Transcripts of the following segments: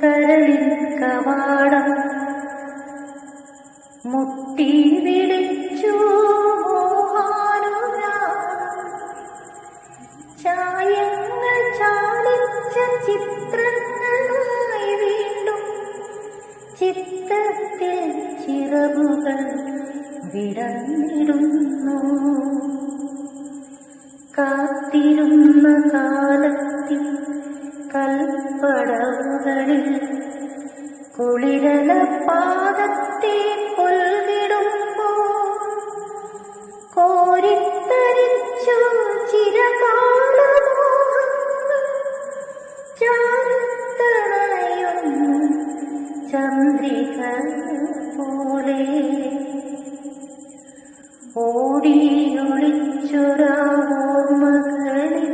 കരളിൻ കവാടം മുട്ടി വിളിച്ചു ചായങ്ങൾ ചാലിച്ച ചിത്രങ്ങളായി വീണ്ടും ചിത്രത്തിൽ ചിറകുകൾ വിടന്നിടുന്നു കാത്തിരുന്ന കാലത്തിൽ കൽപ്പടവുകളിൽ കുളിരല പാദത്തെ കൊൽവിടുമ്പോ കോരിത്തരിച്ചു ചിരകാലമോഹങ്ങൾ ചാത്തണയുന്നു. ചന്ദ്രിക പോലെ ഓടിയൊളിച്ചൊരാമകളിൽ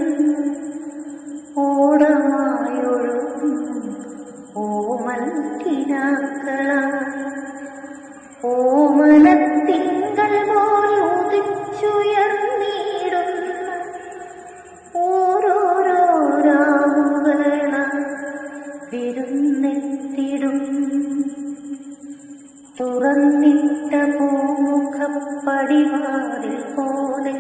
ഓടമായൊഴുകും ഓമൽ കിനാക്കളായി ഓമനത്തിങ്കൾ പോലെ ഉദിച്ചുയർന്നിടുന്ന തുറന്നിട്ട പൂമുഖപ്പടിവാതിൽ പോലെ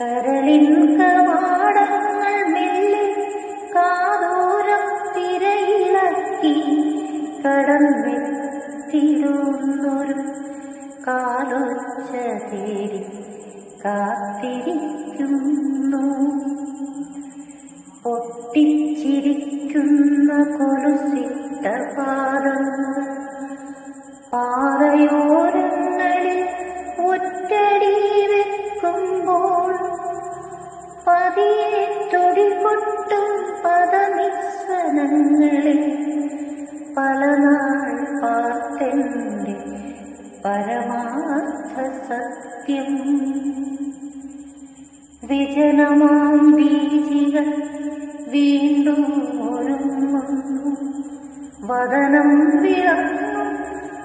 കരളിൻ കവാടങ്ങൾ മെല്ലെ കാതോരം തിരയിളക്കി കടന്നെത്തിരുന്നൊരു കാലൊച്ച തേടി കാത്തിരിക്കുന്നു. പൊട്ടിച്ചിരിക്കുന്ന കൊലുസിട്ട പാദങ്ങൾ പാതയോരങ്ങളിൽ ഒറ്റടി വെക്കുമ്പോൾ പതിയെ തൊടികൊട്ടും പദനിസ്വനങ്ങളെ പല നാൾ പാർത്തെന്റെ പരമാർത്ഥ സത്യം. വിജനമാം ബീജികൾ വീണ്ടും ഒരുങ്ങുന്നു വദനം വിളങ്ങും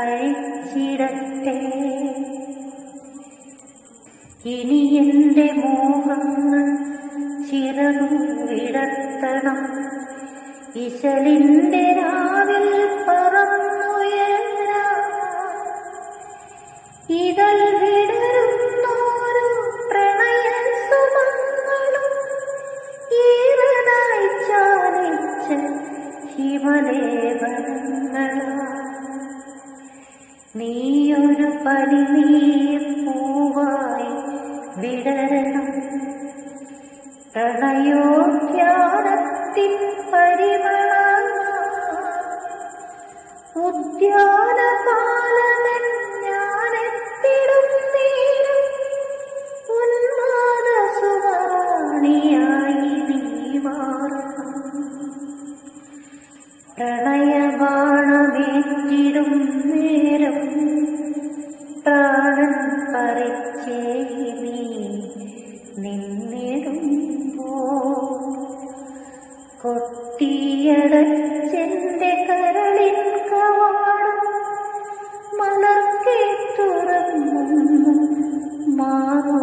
അഴിച്ചിടട്ടെ ഇനി എന്റെ മോഹങ്ങൾ ചിറകുവിടത്തണം ഇശലിന്റെ രാവിൽ പറന്നുയരാ. ഇതൾ നീയൊരു പൂവായി വിടരണം. പ്രണയോദ്യാനത്തിൻ പരിമള ഉദ്യാനപാലകൻ ഞാനെത്തിടും നീ പ്രണയബാണമേറ്റിടും നേരം പ്രാണൻ പറിച്ചേ നീ നിന്നിടുമ്പോ കൊട്ടിയടച്ചെന്റെ കരളിൻ കവാടം മലർക്കെ തുറന്നു മാറോ.